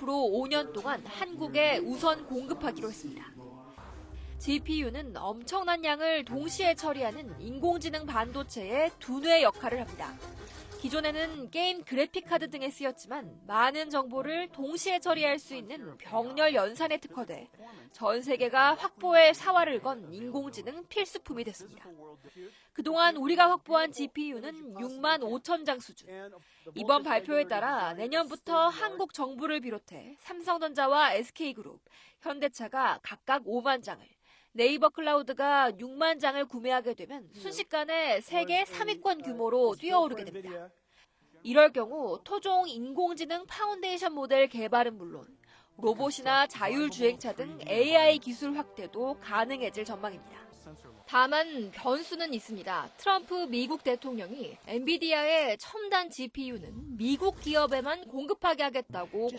앞으로 5년 동안 한국에 우선 공급하기로 했습니다. GPU는 엄청난 양을 동시에 처리하는 인공지능 반도체의 두뇌 역할을 합니다. 기존에는 게임 그래픽 카드 등에 쓰였지만 많은 정보를 동시에 처리할 수 있는 병렬 연산에 특화돼 전 세계가 확보의 사활을 건 인공지능 필수품이 됐습니다. 그동안 우리가 확보한 GPU는 6만 5천 장 수준. 이번 발표에 따라 내년부터 한국 정부를 비롯해 삼성전자와 SK그룹, 현대차가 각각 5만 장을, 네이버 클라우드가 6만 장을 구매하게 되면 순식간에 세계 3위권 규모로 뛰어오르게 됩니다. 이럴 경우 토종 인공지능 파운데이션 모델 개발은 물론 로봇이나 자율주행차 등 AI 기술 확대도 가능해질 전망입니다. 다만 변수는 있습니다. 트럼프 미국 대통령이 엔비디아의 첨단 GPU는 미국 기업에만 공급하게 하겠다고 공언